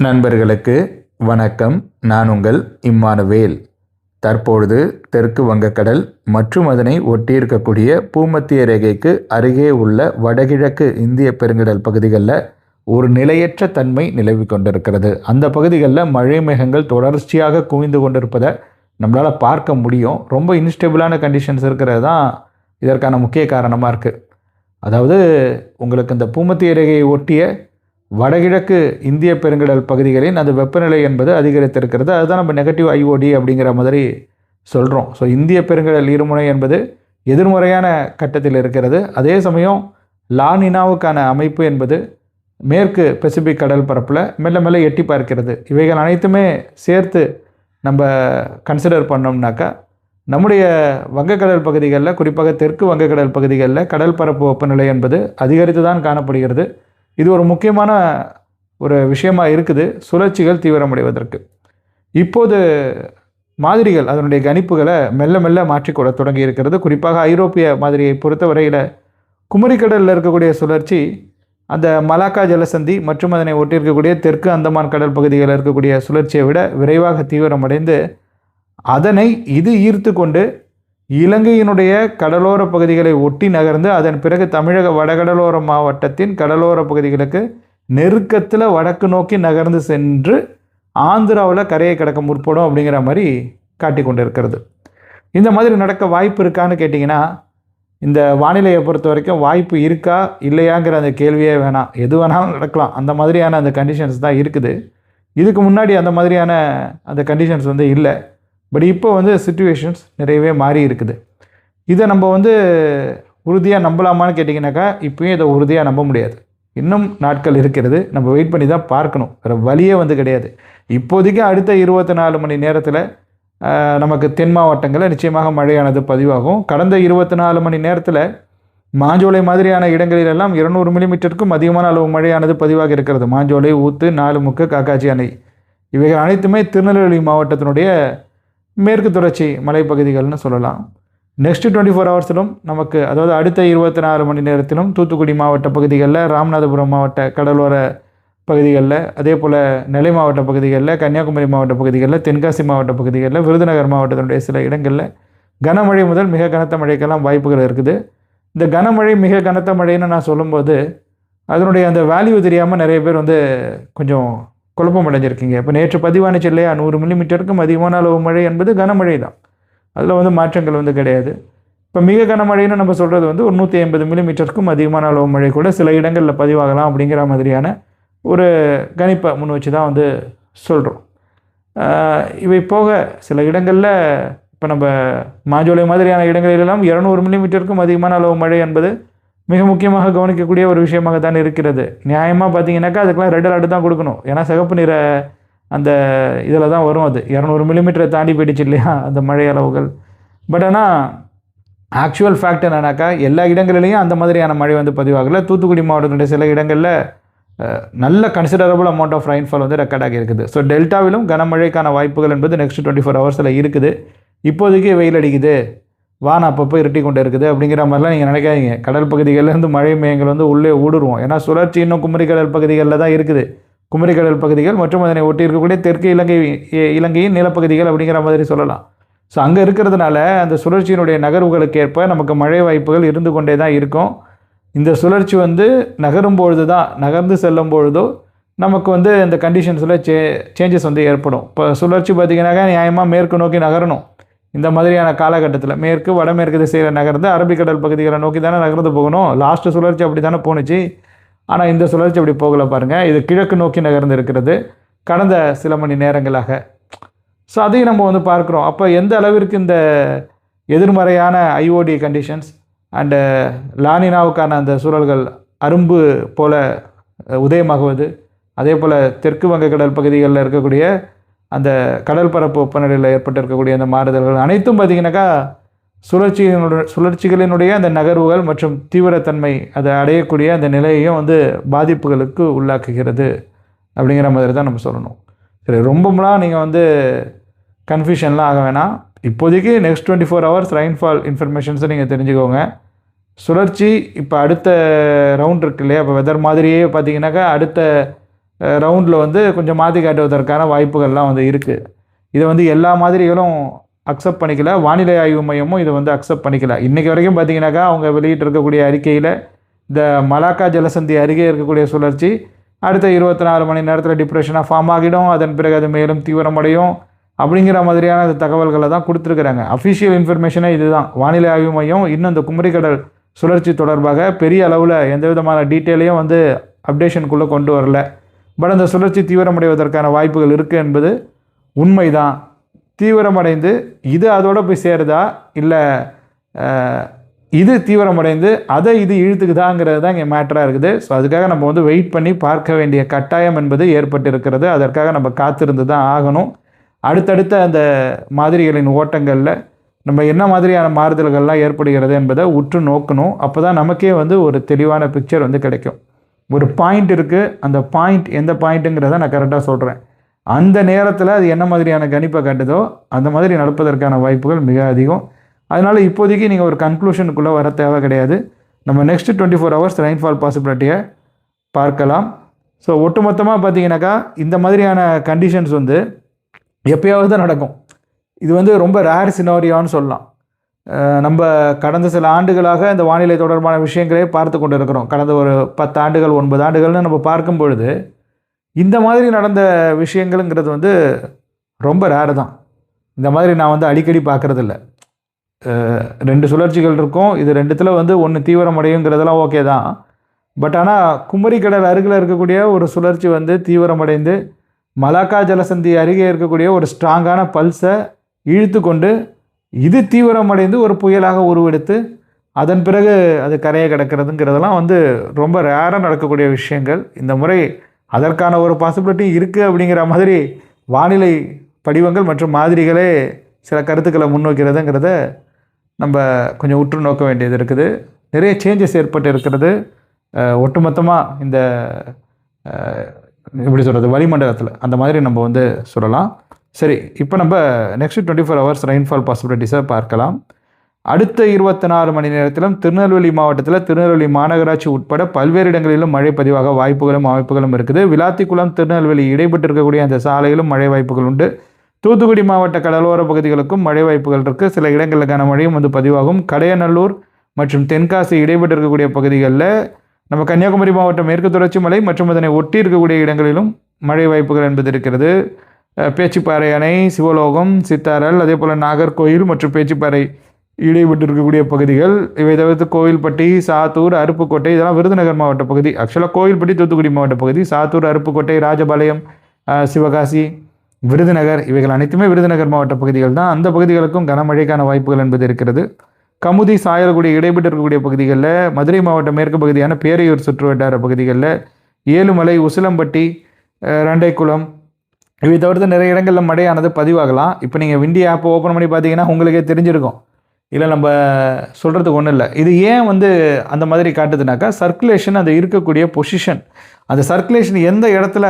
நண்பர்களுக்கு வணக்கம். நான் உங்கள் இம்மானுவேல். தற்பொழுது தெற்கு வங்கக்கடல் மற்றும் அதனை ஒட்டியிருக்கக்கூடிய பூமத்திய ரேகைக்கு அருகே உள்ள வடகிழக்கு இந்திய பெருங்கடல் பகுதிகளில் ஒரு நிலையற்ற தன்மை நிலவி கொண்டிருக்கிறது. அந்த பகுதிகளில் மழை மேகங்கள் தொடர்ச்சியாக குவிந்து கொண்டிருப்பதை நம்மளால் பார்க்க முடியும். ரொம்ப இன்ஸ்டேபிளான கண்டிஷன்ஸ் இருக்கிறது தான் இதற்கான முக்கிய காரணமாக இருக்குது அதாவது உங்களுக்கு இந்த பூமத்திய ரேகையை ஒட்டிய வடகிழக்கு இந்திய பெருங்கடல் பகுதிகளின் அந்த வெப்பநிலை என்பது அதிகரித்திருக்கிறது. அதுதான் நம்ம நெகட்டிவ் ஐஓடி அப்படிங்கிற மாதிரி சொல்கிறோம் ஸோ இந்திய பெருங்கடல் இருமுனை என்பது எதிர்மறையான கட்டத்தில் இருக்கிறது. அதே சமயம் லானினாவுக்கான அமைப்பு என்பது மேற்கு பசிபிக் கடல் பரப்பில் மெல்ல மெல்ல எட்டி பார்க்கிறது. இவைகள் அனைத்துமே சேர்த்து நம்ம கன்சிடர் பண்ணோம்னாக்கா நம்முடைய வங்கக்கடல் பகுதிகளில் குறிப்பாக தெற்கு வங்கக்கடல் பகுதிகளில் கடல் பரப்பு வெப்பநிலை என்பது அதிகரித்து தான் காணப்படுகிறது. இது ஒரு முக்கியமான ஒரு விஷயமாக இருக்குது சுழற்சிகள் தீவிரமடைவதற்கு. இப்போது மாதிரிகள் அதனுடைய கணிப்புகளை மெல்ல மெல்ல மாற்றிக்கொள்ள தொடங்கி இருக்கிறது குறிப்பாக ஐரோப்பிய மாதிரியை பொறுத்தவரையில் குமரிக்கடலில் இருக்கக்கூடிய சுழற்சி அந்த மலாக்கா ஜலசந்தி மற்றும் அதனை ஒட்டியிருக்கக்கூடிய தெற்கு அந்தமான் கடல் பகுதிகளில் இருக்கக்கூடிய சுழற்சியை விட விரைவாக தீவிரமடைந்து அதனை இது ஈர்த்து கொண்டு இலங்கையினுடைய கடலோர பகுதிகளை ஒட்டி நகர்ந்து அதன் பிறகு தமிழக வடகடலோர மாவட்டத்தின் கடலோர பகுதிகளுக்கு நெருக்கத்தில் வடக்கு நோக்கி நகர்ந்து சென்று ஆந்திராவில் கரையை கடக்க முற்படும் அப்படிங்கிற மாதிரி காட்டி கொண்டு இருக்கிறது இந்த மாதிரி நடக்க வாய்ப்பு இருக்கான்னு கேட்டிங்கன்னா இந்த வானிலையை பொறுத்த வரைக்கும் வாய்ப்பு இருக்கா இல்லையாங்கிற அந்த கேள்வியே வேணாம். எது வேணாலும் நடக்கலாம். அந்த மாதிரியான அந்த கண்டிஷன்ஸ் தான் இருக்குது. இதுக்கு முன்னாடி அந்த மாதிரியான அந்த கண்டிஷன்ஸ் வந்து இல்லை. பட் இப்போ வந்து சுச்சுவேஷன்ஸ் நிறையவே மாறி இருக்குது. இதை நம்ம வந்து உறுதியாக நம்பலாமான்னு கேட்டிங்கனாக்கா இப்போயும் இதை உறுதியாக நம்ப முடியாது. இன்னும் நாட்கள் இருக்கிறது. நம்ம வெயிட் பண்ணி தான் பார்க்கணும். வேறு வழியே வந்து கிடையாது. இப்போதைக்கு அடுத்த இருபத்தி நாலு மணி நேரத்தில் நமக்கு தென் மாவட்டங்களில் நிச்சயமாக மழையானது பதிவாகும். கடந்த இருபத்தி நாலு மணி நேரத்தில் மாஞ்சோலை மாதிரியான இடங்களிலெல்லாம் இருநூறு மில்லிமீட்டருக்கும் அதிகமான அளவு மழையானது பதிவாக இருக்கிறது. மாஞ்சோலை ஊத்து நாலுமுக்கு காக்காச்சி அணை. இவைகள் அனைத்துமே திருநெல்வேலி மாவட்டத்தினுடைய மேற்கு தொடர்ச்சி மலைப்பகுதிகள்னு சொல்லலாம். நெக்ஸ்ட் டுவெண்ட்டி ஃபோர் ஹவர்ஸிலும் நமக்கு அதாவது அடுத்த இருபத்தி நாலு மணி நேரத்திலும் தூத்துக்குடி மாவட்ட பகுதிகளில் ராமநாதபுரம் மாவட்ட கடலோர பகுதிகளில் அதே போல் நெல்லை மாவட்ட பகுதிகளில் கன்னியாகுமரி மாவட்ட பகுதிகளில் தென்காசி மாவட்ட பகுதிகளில் விருதுநகர் மாவட்டத்தினுடைய சில இடங்களில் கனமழை முதல் மிக கனத்த மழைக்கெல்லாம் வாய்ப்புகள் இருக்குது. இந்த கனமழை மிக கனத்த மழைன்னு நான் சொல்லும்போது அதனுடைய அந்த வேல்யூ தெரியாமல் நிறைய பேர் வந்து கொஞ்சம் குழப்பம் அடைஞ்சிருக்கீங்க இப்போ நேற்று பதிவானுச்சு இல்லையா? நூறு மில்லிமீட்டருக்கும் அதிகமான அளவு மழை என்பது கனமழை தான் அதில் வந்து மாற்றங்கள் வந்து கிடையாது. இப்போ மிக கனமழைன்னு நம்ம சொல்கிறது வந்து ஒரு நூற்றி ஐம்பது மில்லிமீட்டருக்கும் அதிகமான அளவு மழை கூட சில இடங்களில் பதிவாகலாம் அப்படிங்கிற மாதிரியான ஒரு கணிப்பை முன் வச்சு தான் வந்து சொல்கிறோம் இவை போக சில இடங்களில் இப்போ நம்ம மாஞ்சோலை மாதிரியான இடங்களிலெல்லாம் இரநூறு மில்லிமீட்டருக்கும் அதிகமான அளவு மழை என்பது மிக முக்கியமாக கவனிக்கக்கூடிய ஒரு விஷயமாக தான் இருக்கிறது. நியாயமாக பார்த்தீங்கன்னாக்கா அதுக்கெல்லாம் ரெட் அலர்ட் தான் கொடுக்கணும். ஏன்னா சிகப்பு நிற அந்த இதில் தான் வரும் அது. இரநூறு மில்லிமீட்டரை தாண்டி போயிடுச்சு இல்லையா அந்த மழை அளவுகள். பட் ஆனால் ஆக்சுவல் ஃபேக்ட் என்னன்னாக்கா எல்லா இடங்களிலையும் அந்த மாதிரியான மழை வந்து பதிவாகலை. தூத்துக்குடி மாவட்டத்தினுடைய சில இடங்களில் நல்ல கன்சிடரபிள் அமௌண்ட் ஆஃப் ரெயின்ஃபால் வந்து ரெக்கார்ட் ஆகி இருக்குது. ஸோ டெல்டாவிலும் கனமழைக்கான வாய்ப்புகள் என்பது நெக்ஸ்ட் டுவெண்ட்டி ஃபோர் ஹவர்ஸில் இருக்குது. இப்போதைக்கு வெயில் அடிக்குது. வானம் அப்பப்போ இருட்டி கொண்டு இருக்குது அப்படிங்கிற மாதிரிலாம் நீங்கள் நினைக்காதீங்க. கடல் பகுதிகளிலேருந்து மழை மேயங்கள் வந்து உள்ளே ஊடுருவோம். ஏன்னா சுழற்சி இன்னும் குமரி கடல் பகுதிகளில் தான் இருக்குது. குமரி கடல் பகுதிகள் மற்றும் அதனை ஒட்டி இருக்கக்கூடிய தெற்கு இலங்கை இலங்கையின் நிலப்பகுதிகள் அப்படிங்கிற மாதிரி சொல்லலாம். ஸோ அங்கே இருக்கிறதுனால அந்த சுழற்சியினுடைய நகர்வுகளுக்கு ஏற்ப நமக்கு மழை வாய்ப்புகள் இருந்து கொண்டே தான் இருக்கும். இந்த சுழற்சி வந்து நகரும் பொழுது தான் நகர்ந்து செல்லும் பொழுதோ நமக்கு வந்து இந்த கண்டிஷன்ஸில் சே சேஞ்சஸ் வந்து ஏற்படும். இப்போ சுழற்சி பார்த்திங்கனாக்கா நியாயமாக மேற்கு நோக்கி நகரணும். இந்த மாதிரியான காலகட்டத்தில் மேற்கு வடமேற்கு திசையில் நகர்ந்து அரபிக்கடல் பகுதிகளை நோக்கி தானே நகர்ந்து போகணும். லாஸ்ட்டு சுழற்சி அப்படி தானே போணுச்சு. ஆனால் இந்த சுழற்சி அப்படி போகலை பாருங்கள் இது கிழக்கு நோக்கி நகர்ந்து இருக்கிறது. கடந்த சில மணி நேரங்களாக. ஸோ அதையும் நம்ம வந்து பார்க்குறோம். அப்போ எந்த அளவிற்கு இந்த எதிர்மறையான ஐஓடி கண்டிஷன்ஸ் அண்டு லானினாவுக்கான அந்த சூழல்கள் அரும்பு போல உதயமாகுவது அதே போல் தெற்கு வங்கக்கடல் பகுதிகளில் இருக்கக்கூடிய அந்த கடல் பரப்பு வெப்பநிலையில் ஏற்பட்டிருக்கக்கூடிய அந்த மாறுதல்கள் அனைத்தும் பார்த்திங்கனாக்கா சுழற்சியினுடைய சுழற்சிகளினுடைய அந்த நகர்வுகள் மற்றும் தீவிரத்தன்மை அதை அடையக்கூடிய அந்த நிலையையும் வந்து பாதிப்புகளுக்கு உள்ளாக்குகிறது அப்படிங்கிற மாதிரி தான் நம்ம சொல்லணும். சரி ரொம்பலாம் நீங்கள் வந்து கன்ஃபியூஷன்லாம் ஆக வேணாம். இப்போதைக்கு next twenty four hours rainfall இன்ஃபர்மேஷன்ஸை நீங்கள் தெரிஞ்சுக்கோங்க. சுழற்சி இப்போ அடுத்த ரவுண்ட் இருக்கு இல்லையா? இப்போ வெதர் மாதிரியே பார்த்தீங்கன்னாக்கா அடுத்த ரவுண்டில் வந்து கொஞ்சம் மாற்றி காட்டுவதற்கான வாய்ப்புகள்லாம் வந்து இருக்குது இதை வந்து எல்லா மாதிரிகளும் அக்செப்ட் பண்ணிக்கல. வானிலை ஆய்வு மையமும் இதை வந்து அக்செப்ட் பண்ணிக்கல. இன்றைக்கி வரைக்கும் பார்த்தீங்கன்னாக்கா அவங்க வெளியிட்டிருக்கக்கூடிய அறிக்கையில் இந்த மலாக்கா ஜலசந்தி அருகே இருக்கக்கூடிய சுழற்சி அடுத்த இருபத்தி நாலு மணி நேரத்தில் டிப்ரெஷனாக ஃபார்ம் ஆகிடும். அதன் பிறகு அது மேலும் தீவிரமடையும் அப்படிங்கிற மாதிரியான அந்த தகவல்களை தான் கொடுத்துருக்குறாங்க. அஃபிஷியல் இன்ஃபர்மேஷனே இதுதான். வானிலை ஆய்வு மையம் இன்னும் இந்த குமரிக்கடல் சுழற்சி தொடர்பாக பெரிய அளவில் எந்த விதமான டீட்டெயிலையும் வந்து அப்டேஷனுக்குள்ளே கொண்டு வரல. பட் அந்த சுழற்சி தீவிரமடைவதற்கான வாய்ப்புகள் இருக்குது என்பது உண்மைதான். தீவிரமடைந்து இது அதோடு போய் சேருதா? இல்லை இது தீவிரமடைந்து அதை இது இழுத்துக்குதாங்கிறது தான் இங்கே மேட்டராக இருக்குது. ஸோ அதுக்காக நம்ம வந்து வெயிட் பண்ணி பார்க்க வேண்டிய கட்டாயம் என்பது ஏற்பட்டு இருக்கிறது அதற்காக நம்ம காத்திருந்து தான் ஆகணும். அடுத்தடுத்த அந்த மாதிரிகளின் ஓட்டங்களில் நம்ம என்ன மாதிரியான மாறுதல்கள்லாம் ஏற்படுகிறது என்பதை உற்று நோக்கணும். அப்போ தான் நமக்கே வந்து ஒரு தெளிவான பிக்சர் வந்து கிடைக்கும். ஒரு பாயிண்ட் இருக்குது அந்த பாயிண்ட் எந்த பாயிண்ட்டுங்கிறத நான் கரெக்டாக சொல்கிறேன் அந்த நேரத்தில் அது என்ன மாதிரியான கணிப்பை காட்டுதோ அந்த மாதிரி நடப்பதற்கான வாய்ப்புகள் மிக அதிகம். அதனால் இப்போதைக்கு நீங்கள் ஒரு கன்க்ளூஷனுக்குள்ளே வர தேவை கிடையாது. நம்ம next twenty four hours rainfall பாசிபிலிட்டியை பார்க்கலாம். ஸோ ஒட்டுமொத்தமாக பார்த்தீங்கன்னாக்கா இந்த மாதிரியான கண்டிஷன்ஸ் வந்து எப்பயாவது தான் நடக்கும். இது வந்து ரொம்ப ரேர் சினோரியான்னு சொல்லலாம். நம்ம கடந்த சில ஆண்டுகளாக இந்த வானிலை தொடர்பான விஷயங்களே பார்த்து கொண்டு இருக்கிறோம் கடந்த ஒரு பத்து ஆண்டுகள் ஒன்பது ஆண்டுகள்னு நம்ம பார்க்கும் பொழுது இந்த மாதிரி நடந்த விஷயங்கள்ங்கிறது வந்து ரொம்ப ரேர் தான். இந்த மாதிரி நான் வந்து அடிக்கடி பார்க்குறதில்ல. ரெண்டு சுழற்சிகள் இருக்கும். இது ரெண்டுத்தில் வந்து ஒன்று தீவிரமடையுங்கிறதெல்லாம் ஓகே தான். பட் ஆனால் குமரிக்கடல் அருகில் இருக்கக்கூடிய ஒரு சுழற்சி வந்து தீவிரமடைந்து மலாக்கா ஜலசந்தி அருகே இருக்கக்கூடிய ஒரு ஸ்ட்ராங்கான பல்ஸை இழுத்து கொண்டு இது தீவிரமடைந்து ஒரு புயலாக உருவெடுத்து அதன் பிறகு அது கரையை கிடக்கிறதுங்கிறதெல்லாம் வந்து ரொம்ப ரேராக நடக்கக்கூடிய விஷயங்கள். இந்த முறை அதற்கான ஒரு பாசிபிலிட்டி இருக்குது அப்படிங்கிற மாதிரி வானிலை படிவங்கள் மற்றும் மாதிரிகளே சில கருத்துக்களை முன்னோக்கிறதுங்கிறத நம்ம கொஞ்சம் உற்று நோக்க வேண்டியது இருக்குது. நிறைய சேஞ்சஸ் ஏற்பட்டு இருக்கிறது. ஒட்டுமொத்தமாக இந்த எப்படி சொல்கிறது வளிமண்டலத்தில் அந்த மாதிரி நம்ம வந்து சொல்லலாம். சரி இப்போ நம்ம next twenty four hours rainfall பாசிபிலிட்டிஸை பார்க்கலாம். அடுத்த இருபத்தி நாலு மணி நேரத்திலும் திருநெல்வேலி மாவட்டத்தில் திருநெல்வேலி மாநகராட்சி உட்பட பல்வேறு இடங்களிலும் மழை பதிவாக வாய்ப்புகளும் அமைப்புகளும் இருக்குது. விளாத்திக்குளம் திருநெல்வேலி இடைப்பட்டு இருக்கக்கூடிய அந்த சாலையிலும் மழை வாய்ப்புகள் உண்டு. தூத்துக்குடி மாவட்ட கடலோர பகுதிகளுக்கும் மழை வாய்ப்புகள் இருக்குது சில இடங்களில் கனமழையும் வந்து பதிவாகும். கடையநல்லூர் மற்றும் தென்காசி இடைப்பட்டு இருக்கக்கூடிய பகுதிகளில் நம்ம கன்னியாகுமரி மாவட்டம் மேற்கு தொடர்ச்சி மலை மற்றும் அதனை ஒட்டி இருக்கக்கூடிய இடங்களிலும் மழை வாய்ப்புகள் என்பது இருக்கிறது. பேச்சுப்பாறை அணை சிவலோகம் சித்தாரல் அதே போல் நாகர்கோயில் மற்றும் பேச்சுப்பாறை இடைப்பட்டு இருக்கக்கூடிய பகுதிகள். இவை தவிர்த்து கோவில்பட்டி சாத்தூர் அருப்புக்கோட்டை இதெல்லாம் விருதுநகர் மாவட்ட பகுதி. ஆக்சுவலாக கோவில்பட்டி தூத்துக்குடி மாவட்ட பகுதி. சாத்தூர் அருப்புக்கோட்டை ராஜபாளையம் சிவகாசி விருதுநகர் இவைகள் அனைத்துமே விருதுநகர் மாவட்ட பகுதிகள் தான். அந்த பகுதிகளுக்கும் கனமழைக்கான வாய்ப்புகள் என்பது இருக்கிறது. கமுதி சாயல்குடி இடைப்பட்டு இருக்கக்கூடிய பகுதிகளில் மதுரை மாவட்ட மேற்கு பகுதியான பேரையூர் சுற்றுவட்டார பகுதிகளில் ஏழுமலை உசிலம்பட்டி ரண்டைக்குளம் ரெண்டைக்குளம் இவை தவிர்த்து நிறைய இடங்களில் மழையானது பதிவாகலாம். இப்போ நீங்கள் விண்டி ஆப்பை ஓப்பன் பண்ணி பார்த்தீங்கன்னா உங்களுக்கே தெரிஞ்சிருக்கும். இல்லை நம்ம சொல்கிறதுக்கு ஒன்றும் இல்லை. இது ஏன் வந்து அந்த மாதிரி காட்டுதுனாக்கா சர்க்குலேஷன் அந்த இருக்கக்கூடிய பொசிஷன் அந்த சர்க்குலேஷன் எந்த இடத்துல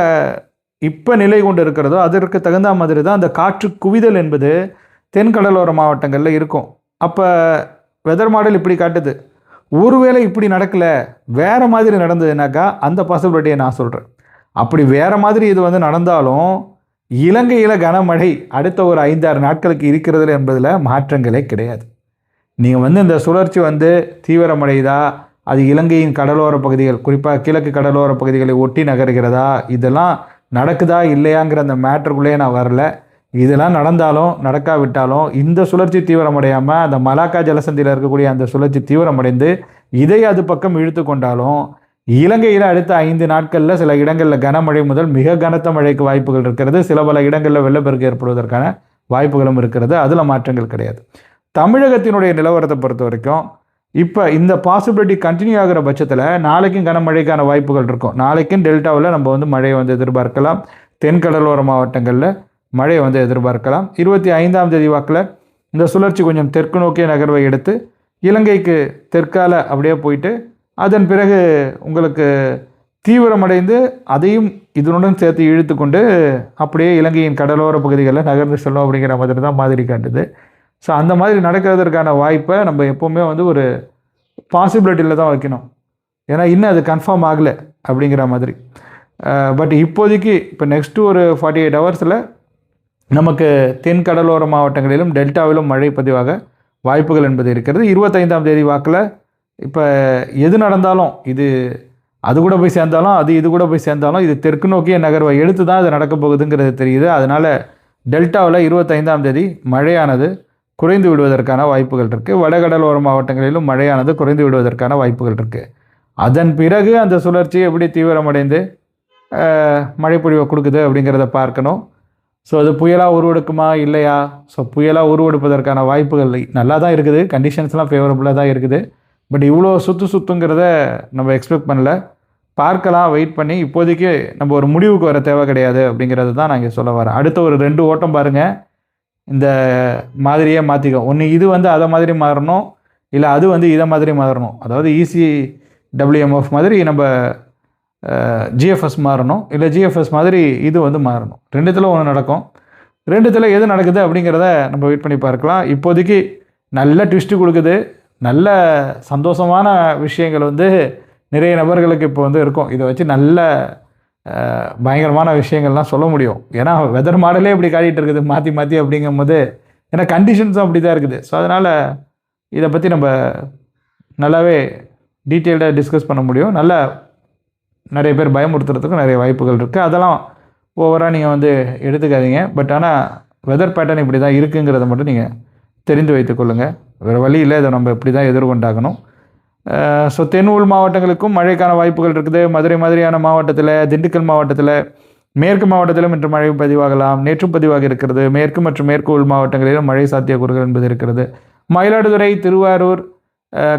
இப்போ நிலை கொண்டு இருக்கிறதோ அதற்கு தகுந்த மாதிரி தான் அந்த காற்று குவிதல் என்பது தென்கடலோர மாவட்டங்களில் இருக்கும். அப்போ வெதர் மாடல் இப்படி காட்டுது. ஒருவேளை இப்படி நடக்கலை வேறு மாதிரி நடந்ததுனாக்கா அந்த பாசிபிலிட்டியை நான் சொல்கிறேன் அப்படி வேறு மாதிரி இது வந்து நடந்தாலும் இலங்கையில் கனமழை அடுத்த ஒரு ஐந்தாறு நாட்களுக்கு இருக்கிறது என்பதில் மாற்றங்களே கிடையாது. நீங்கள் வந்து இந்த சுழற்சி வந்து தீவிரமடையுதா? அது இலங்கையின் கடலோர பகுதிகள் குறிப்பாக கிழக்கு கடலோர பகுதிகளை ஒட்டி நகர்கிறதா? இதெல்லாம் நடக்குதா இல்லையாங்கிற அந்த மேட்டருக்குள்ளேயே நான் வரல. இதெல்லாம் நடந்தாலும் நடக்காவிட்டாலும் இந்த சுழற்சி தீவிரமடையாமல் அந்த மலாக்கா ஜலசந்தியில் இருக்கக்கூடிய அந்த சுழற்சி தீவிரமடைந்து இதை அது பக்கம் இழுத்து கொண்டாலும் இலங்கையில் அடுத்த ஐந்து நாட்களில் சில இடங்களில் கனமழை முதல் மிக கனத்த மழைக்கு வாய்ப்புகள் இருக்கிறது. சில பல இடங்களில் வெள்ளப்பெருக்கு ஏற்படுவதற்கான வாய்ப்புகளும் இருக்கிறது. அதில் மாற்றங்கள் கிடையாது. தமிழகத்தினுடைய நிலவரத்தை பொறுத்த வரைக்கும் இப்போ இந்த பாசிபிலிட்டி கண்டினியூ ஆகிற பட்சத்தில் நாளைக்கும் கனமழைக்கான வாய்ப்புகள் இருக்கும். நாளைக்கும் டெல்டாவில் நம்ம வந்து மழையை வந்து எதிர்பார்க்கலாம். தென்கடலோர மாவட்டங்களில் மழையை வந்து எதிர்பார்க்கலாம். இருபத்தி ஐந்தாம் தேதி வாக்கில் இந்த சுழற்சி கொஞ்சம் தெற்கு நோக்கிய நகர்வை எடுத்து இலங்கைக்கு தெற்கால அப்படியே போயிட்டு அதன் பிறகு உங்களுக்கு தீவிரமடைந்து அதையும் இதனுடன் சேர்த்து இழுத்து கொண்டு அப்படியே இலங்கையின் கடலோர பகுதிகளில் நகர்ந்து செல்லும் அப்படிங்கிற மாதிரி தான் மாதிரி காட்டுது ஸோ அந்த மாதிரி நடக்கிறதுக்கான வாய்ப்பை நம்ம எப்போவுமே வந்து ஒரு பாசிபிலிட்டியில் தான் வைக்கணும். ஏன்னா இன்னும் அது கன்ஃபார்ம் ஆகலை அப்படிங்கிற மாதிரி. பட் இப்போதைக்கு இப்போ நெக்ஸ்ட்டு ஒரு ஃபார்ட்டி எயிட் ஹவர்ஸில் நமக்கு தென் கடலோர மாவட்டங்களிலும் டெல்டாவிலும் மழை பதிவாக வாய்ப்புகள் என்பது இருக்கிறது. இருபத்தைந்தாம் தேதி வாக்கில் இப்போ எது நடந்தாலும் இது அது கூட போய் சேர்ந்தாலும் அது இது கூட போய் சேர்ந்தாலும் இது தெற்கு நோக்கிய நகர்வை எடுத்து தான் இது நடக்க போகுதுங்கிறது தெரியுது. அதனால் டெல்டாவில் இருபத்தைந்தாம் தேதி மழையானது குறைந்து விடுவதற்கான வாய்ப்புகள் இருக்குது வடகடலோர மாவட்டங்களிலும் மழையானது குறைந்து விடுவதற்கான வாய்ப்புகள் இருக்குது அதன் பிறகு அந்த சுழற்சி எப்படி தீவிரமடைந்து மழைப்பொழிவை கொடுக்குது அப்படிங்கிறத பார்க்கணும். ஸோ அது புயலாக உருவெடுக்குமா? இல்லையா? ஸோ புயலாக உருவெடுப்பதற்கான வாய்ப்புகள் நல்லா தான் இருக்குது கண்டிஷன்ஸ்லாம் ஃபேவரபுளாக தான் இருக்குது. பட் இவ்வளோ சுத்து சுத்துங்கிறத நம்ம எக்ஸ்பெக்ட் பண்ணல. பார்க்கலாம் வெயிட் பண்ணி இப்போதைக்கு நம்ம ஒரு முடிவுக்கு வர தேவை கிடையாது அப்படிங்கிறது தான் நான் இங்கே சொல்ல வரேன். அடுத்த ஒரு ரெண்டு ஓட்டம் பாருங்கள் இந்த மாதிரியே மாற்றிக்கும் ஒன்று இது வந்து அதை மாதிரி மாறணும் இல்லை அது வந்து இதை மாதிரி மாறணும். அதாவது ஈசி டபிள்யூஎம்எஃப் மாதிரி நம்ம ஜிஎஃப்எஸ் மாறணும் இல்லை ஜிஎஃப்எஸ் மாதிரி இது வந்து மாறணும். ரெண்டுத்தில் ஒன்று நடக்கும். ரெண்டுத்தில் எது நடக்குது அப்படிங்கிறத நம்ம வெயிட் பண்ணி பார்க்கலாம். இப்போதைக்கு நல்ல ட்விஸ்ட்டு கொடுக்குது. நல்ல சந்தோஷமான விஷயங்கள் வந்து நிறைய நபர்களுக்கு இப்போ வந்து இருக்கும். இதை வச்சு நல்ல பயங்கரமான விஷயங்கள்லாம் சொல்ல முடியும். ஏன்னா வெதர் மாடலே இப்படி காட்டிகிட்டு இருக்குது. மாற்றி மாற்றி அப்படிங்கும்போது ஏன்னா கண்டிஷன்ஸும் அப்படி தான் இருக்குது. ஸோ அதனால் இதை பற்றி நம்ம நல்லாவே டீட்டெயில்டாக டிஸ்கஸ் பண்ண முடியும். நல்ல நிறைய பேர் பயமுறுத்துறதுக்கும் நிறைய வாய்ப்புகள் இருக்குது அதெல்லாம் ஓவராக நீங்கள் வந்து எடுத்துக்காதீங்க. பட் ஆனால் வெதர் பேட்டர்ன் இப்படி தான் இருக்குங்கிறத மட்டும் நீங்கள் தெரிந்து வைத்துக்கொள்ளுங்கள் வேறு வழி இல்லை. இதை நம்ம இப்படி தான் எதிர்கொண்டாகணும். ஸோ தென் உள் மாவட்டங்களுக்கும் மழைக்கான வாய்ப்புகள் இருக்குது. மதுரை மாதிரியான மாவட்டத்தில் திண்டுக்கல் மாவட்டத்தில் மேற்கு மாவட்டத்திலும் இன்று மழை பதிவாகலாம். நேற்றும் பதிவாக இருக்கிறது. மேற்கு மற்றும் மேற்கு உள் மாவட்டங்களிலும் மழை சாத்தியக்கூறுகள் என்பது இருக்கிறது. மயிலாடுதுறை திருவாரூர்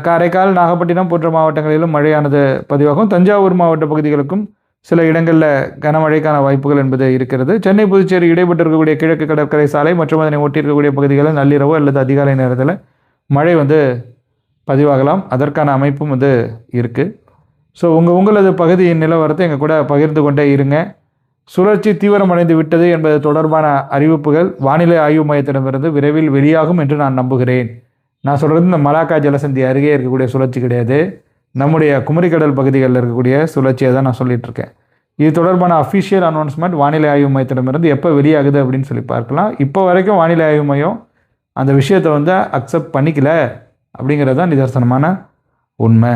காரைக்கால் நாகப்பட்டினம் போன்ற மாவட்டங்களிலும் மழையானது பதிவாகும். தஞ்சாவூர் மாவட்ட பகுதிகளுக்கும் சில இடங்களில் கனமழைக்கான வாய்ப்புகள் என்பது இருக்கிறது. சென்னை புதுச்சேரி இடைப்பட்டு இருக்கக்கூடிய கிழக்கு கடற்கரை சாலை மற்றும் அதனை ஒட்டியிருக்கக்கூடிய பகுதிகளில் நள்ளிரவு அல்லது அதிகாலை நேரத்தில் மழை வந்து பதிவாகலாம். அதற்கான அமைப்பும் வந்து இருக்குது ஸோ உங்கள் உங்களது பகுதியின் நிலவரத்தை எங்கள் கூட பகிர்ந்து கொண்டே இருங்க. சுழற்சி தீவிரமடைந்து விட்டது என்பது தொடர்பான அறிவிப்புகள் வானிலை ஆய்வு மையத்திடமிருந்து விரைவில் வெளியாகும் என்று நான் நம்புகிறேன். நான் சொல்கிறது இந்த மலாக்கா ஜலசந்தி அருகே இருக்கக்கூடிய சுழற்சி கிடையாது. நம்முடைய குமரிக்கடல் பகுதிகளில் இருக்கக்கூடிய சுழற்சியை தான் நான் சொல்லிட்டு இருக்கேன். இது தொடர்பான அஃபிஷியல் அனௌன்ஸ்மெண்ட் வானிலை ஆய்வு மையத்திடமிருந்து எப்போ வெளியாகுது அப்படின்னு சொல்லி பார்க்கலாம். இப்போ வரைக்கும் வானிலை ஆய்வு மையம் அந்த விஷயத்தை வந்து அக்செப்ட் பண்ணிக்கல அப்படிங்கிறது தான் நிதர்சனமான உண்மை.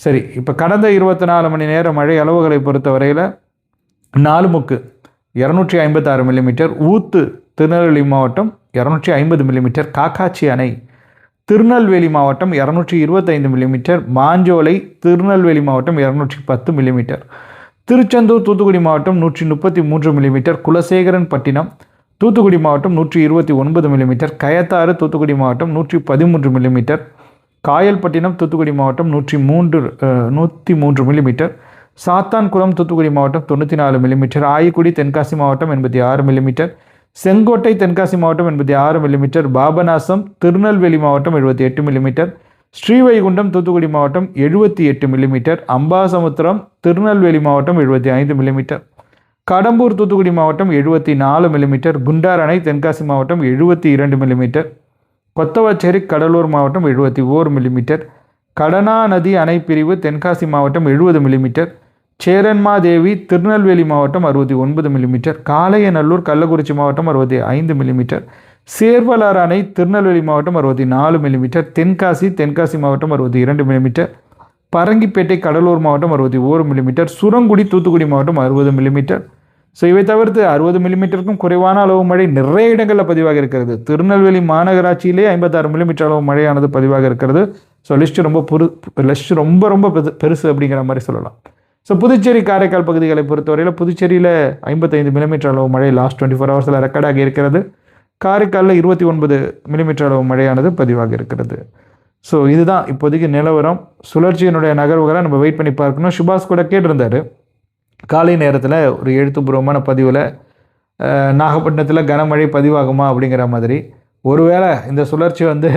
சரி இப்போ கடந்த இருபத்தி நாலு மணி நேர மழை அளவுகளை பொறுத்தவரையில் நாலுமுக்கு இரநூற்றி ஐம்பத்தாறு மில்லிமீட்டர் ஊத்து திருநெல்வேலி மாவட்டம் இரநூற்றி ஐம்பது மில்லிமீட்டர் காக்காச்சி அணை திருநெல்வேலி மாவட்டம் இரநூற்றி இருபத்தைந்து மில்லிமீட்டர் மாஞ்சோலை திருநெல்வேலி மாவட்டம் இரநூற்றி பத்து மில்லிமீட்டர் திருச்செந்தூர் தூத்துக்குடி மாவட்டம் நூற்றி முப்பத்தி மூன்று மில்லிமீட்டர் குலசேகரன் பட்டினம் தூத்துக்குடி மாவட்டம் நூற்றி இருபத்தி ஒன்பது மில்லிமீட்டர் கயத்தாறு தூத்துக்குடி மாவட்டம் நூற்றி பதிமூன்று மில்லிமீட்டர் காயல்பட்டினம் தூத்துக்குடி மாவட்டம் நூற்றி மூன்று நூற்றி மூன்று மில்லிமீட்டர் சாத்தான்குளம் தூத்துக்குடி மாவட்டம் தொண்ணூற்றி நாலு மில்லிமீட்டர் ஆயிக்குடி தென்காசி மாவட்டம் எண்பத்தி ஆறு மில்லிமீட்டர் செங்கோட்டை தென்காசி மாவட்டம் எண்பத்தி ஆறு மில்லிமீட்டர் பாபநாசம் திருநெல்வேலி மாவட்டம் எழுபத்தி எட்டு மில்லிமீட்டர் ஸ்ரீவைகுண்டம் தூத்துக்குடி மாவட்டம் எழுபத்தி எட்டு மில்லிமீட்டர் அம்பாசமுத்திரம் திருநெல்வேலி மாவட்டம் எழுபத்தி ஐந்து மில்லிமீட்டர் கடம்பூர் தூத்துக்குடி மாவட்டம் எழுபத்தி நாலு மில்லிமீட்டர் குண்டாரணை அணை தென்காசி மாவட்டம் எழுபத்தி இரண்டு மில்லிமீட்டர் கொத்தவச்சேரி கடலூர் மாவட்டம் எழுபத்தி ஓர் மில்லிமீட்டர் கடனா நதி அணை பிரிவு தென்காசி மாவட்டம் எழுபது மில்லிமீட்டர் சேரன்மாதேவி திருநெல்வேலி மாவட்டம் அறுபத்தி ஒன்பது மில்லிமீட்டர் காளையநல்லூர் கள்ளக்குறிச்சி மாவட்டம் அறுபத்தி ஐந்து மில்லிமீட்டர் சேர்வலார் அணை திருநெல்வேலி மாவட்டம் அறுபத்தி நாலு மில்லிமீட்டர் தென்காசி தென்காசி மாவட்டம் அறுபத்தி இரண்டு மில்லிமீட்டர் பரங்கிப்பேட்டை கடலூர் மாவட்டம் அறுபத்தி ஓரு மில்லிமீட்டர் சுரங்குடி தூத்துக்குடி மாவட்டம் அறுபது மில்லிமீட்டர் ஸோ இவை தவிர்த்து அறுபது மில்லிமீட்டருக்கும் குறைவான அளவு மழை நிறைய இடங்களில் பதிவாக இருக்கிறது. திருநெல்வேலி மாநகராட்சியிலே ஐம்பத்தாறு மில்லிமீட்டர் அளவு மழையானது பதிவாக இருக்கிறது. ஸோ லிஸ்ட் ரொம்ப புரு லிஸ்ட் ரொம்ப ரொம்ப பெருசு அப்படிங்கிற மாதிரி சொல்லலாம். ஸோ புதுச்சேரி காரைக்கால் பகுதிகளை பொறுத்தவரையில் புதுச்சேரியில் ஐம்பத்தைந்து மில்லிமீட்டர் அளவு மழை லாஸ்ட் டுவெண்ட்டி ஃபோர் ஹவர்ஸில் ரெக்கார்டாக இருக்கிறது. காரைக்காலில் இருபத்தி ஒன்பது மில்லிமீட்டர் அளவு மழையானது பதிவாக இருக்கிறது. ஸோ இதுதான் இப்போதைக்கு நிலவரம். சுழற்சியினுடைய நகர்வுகளை நம்ம வெயிட் பண்ணி பார்க்கணும். சுபாஷ் கூட கேட்டிருந்தார். காலை நேரத்தில் ஒரு எழுத்துப்பூர்வமான பதிவில் நாகப்பட்டினத்தில் கனமழை பதிவாகுமா அப்படிங்கிற மாதிரி. ஒருவேளை இந்த சுழற்சி வந்து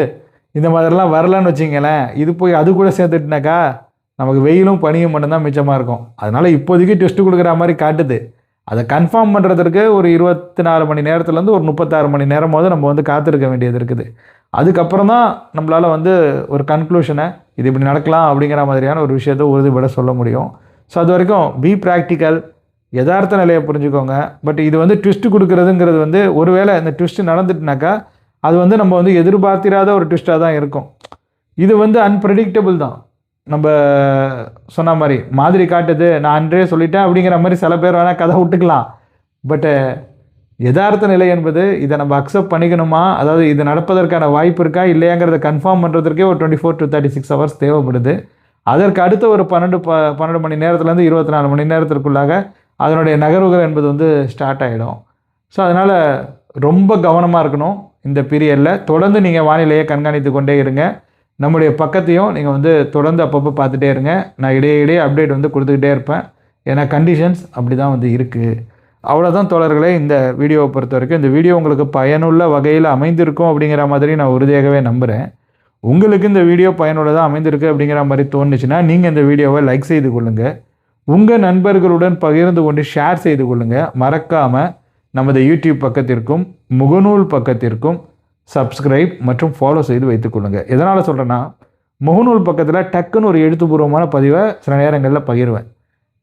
இந்த மாதிரிலாம் வரலன்னு வச்சிங்களேன் இது போய் அது கூட சேர்த்துட்டுனாக்கா நமக்கு வெயிலும் பனியும் மட்டும்தான் மிச்சமாக இருக்கும். அதனால் இப்போதைக்கு டெஸ்ட்டு கொடுக்குற மாதிரி காட்டுது. அதை கன்ஃபார்ம் பண்ணுறதுக்கு ஒரு இருபத்தி நாலு மணி நேரத்துலேருந்து ஒரு முப்பத்தாறு மணி நேரமாவது நம்ம வந்து காத்திருக்க வேண்டியது இருக்குது. அதுக்கப்புறம் தான் நம்மளால் வந்து ஒரு கன்க்ளூஷனை இது இப்படி நடக்கலாம் அப்படிங்கிற மாதிரியான ஒரு விஷயத்தை உறுதிபட சொல்ல முடியும். ஸோ அது வரைக்கும் பி ப்ராக்டிக்கல் யதார்த்த நிலையை புரிஞ்சுக்கோங்க. பட் இது வந்து ட்விஸ்ட் கொடுக்கறதுங்கிறது வந்து ஒருவேளை இந்த ட்விஸ்ட் நடந்துட்டுனாக்கா அது வந்து நம்ம வந்து எதிர்பார்த்திராத ஒரு ட்விஸ்ட்டாக தான் இருக்கும். இது வந்து அன்பிரடிக்டபிள் தான். நம்ம சொன்ன மாதிரி மாதிரி காட்டுது நான் அன்றே சொல்லிட்டேன் அப்படிங்கிற மாதிரி சில பேர் வேணால் கதை விட்டுக்கலாம். பட்டு யதார்த்த நிலை என்பது இதை நம்ம அக்செப்ட் பண்ணிக்கணுமா? அதாவது இது நடப்பதற்கான வாய்ப்பு இருக்கா? இல்லையாங்கிறத கன்ஃபார்ம் பண்ணுறதுக்கே ஒரு twenty four to thirty six hours தேவைப்படுது. அதற்கு அடுத்த ஒரு பன்னெண்டு ப பன்னெண்டு மணி நேரத்துலேருந்து இருபத்தி நாலு மணி நேரத்திற்குள்ளாக அதனுடைய நகர்வுகள் என்பது வந்து ஸ்டார்ட் ஆகிடும் ஸோ அதனால் ரொம்ப கவனமாக இருக்கணும் இந்த பீரியடில் தொடர்ந்து நீங்கள் வானிலையை கண்காணித்து கொண்டே இருங்க. நம்முடைய பக்கத்தையும் நீங்கள் வந்து தொடர்ந்து அப்பப்போ பார்த்துட்டே இருங்க. நான் இடையே இடையே அப்டேட் வந்து கொடுத்துக்கிட்டே இருப்பேன். ஏன்னா கண்டிஷன்ஸ் அப்படி தான் வந்து இருக்குது அவ்வளோதான் தோழர்களே இந்த வீடியோவை பொறுத்த வரைக்கும் இந்த வீடியோ உங்களுக்கு பயனுள்ள வகையில் அமைந்திருக்கும் அப்படிங்கிற மாதிரி நான் உறுதியாகவே நம்புகிறேன் உங்களுக்கு இந்த வீடியோ பயனுள்ளதாக அமைந்திருக்கு அப்படிங்கிற மாதிரி தோணுச்சுன்னா நீங்கள் இந்த வீடியோவை லைக் செய்து கொள்ளுங்கள் உங்கள் நண்பர்களுடன் பகிர்ந்து கொண்டு ஷேர் செய்து கொள்ளுங்கள் மறக்காமல் நமது யூடியூப் பக்கத்திற்கும் முகநூல் பக்கத்திற்கும் சப்ஸ்கிரைப் மற்றும் ஃபாலோ செய்து வைத்துக்கொள்ளுங்கள் எதனால் சொல்கிறேன்னா முகநூல் பக்கத்தில் டக்குன்னு ஒரு எழுத்துப்பூர்வமான பதிவை சில நேரங்களில் பகிர்வேன்.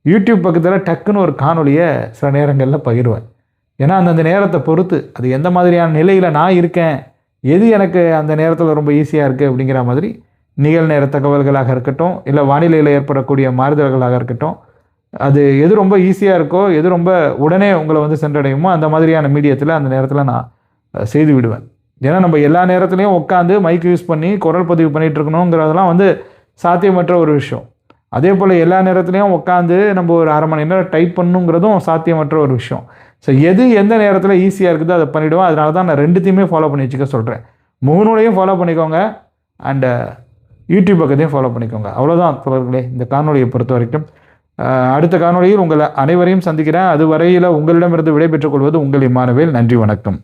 யூடியூப் பக்கத்தில் டக்குன்னு ஒரு காணொலியை சில நேரங்களில் பகிர்வேன். ஏன்னா அந்தந்த நேரத்தை பொறுத்து அது எந்த மாதிரியான நிலையில் நான் இருக்கேன் எது எனக்கு அந்த நேரத்தில் ரொம்ப ஈஸியாக இருக்குது அப்படிங்கிற மாதிரி நிகழ்நேர தகவல்களாக இருக்கட்டும் இல்லை வானிலையில் ஏற்படக்கூடிய மாறுதல்களாக இருக்கட்டும் அது எது ரொம்ப ஈஸியாக இருக்கோ எது ரொம்ப உடனே உங்களை வந்து சென்றடையுமோ அந்த மாதிரியான மீடியத்தில் அந்த நேரத்தில் நான் செய்து விடுவேன். ஏன்னா நம்ம எல்லா நேரத்துலையும் உட்காந்து மைக் யூஸ் பண்ணி குரல் பதிவு பண்ணிகிட்டு இருக்கணுங்கிறதெல்லாம் வந்து சாத்தியமற்ற ஒரு விஷயம். அதே போல் எல்லா நேரத்துலையும் உட்காந்து நம்ம ஒரு அரை மணி நேரம் டைப் பண்ணுங்கிறதும் சாத்தியமற்ற ஒரு விஷயம். ஸோ எது எந்த நேரத்தில் ஈஸியாக இருக்குதோ அதை பண்ணிவிடுவோம் அதனால தான் நான் ரெண்டுத்தையுமே ஃபாலோ பண்ணி வச்சுக்க சொல்கிறேன் முகநூலையும் ஃபாலோ பண்ணிக்கோங்க. அண்டு யூடியூப் uh, பக்கத்தையும் ஃபாலோ பண்ணிக்கோங்க. அவ்வளோதான் தொடர்களே இந்த காணொலியை பொறுத்த வரைக்கும். அடுத்த காணொலியில் உங்களை அனைவரையும் சந்திக்கிறேன். அதுவரையில் உங்களிடமிருந்து விடைபெற்றுக் கொள்வது உங்கள் இம்மானுவேல். நன்றி வணக்கம்.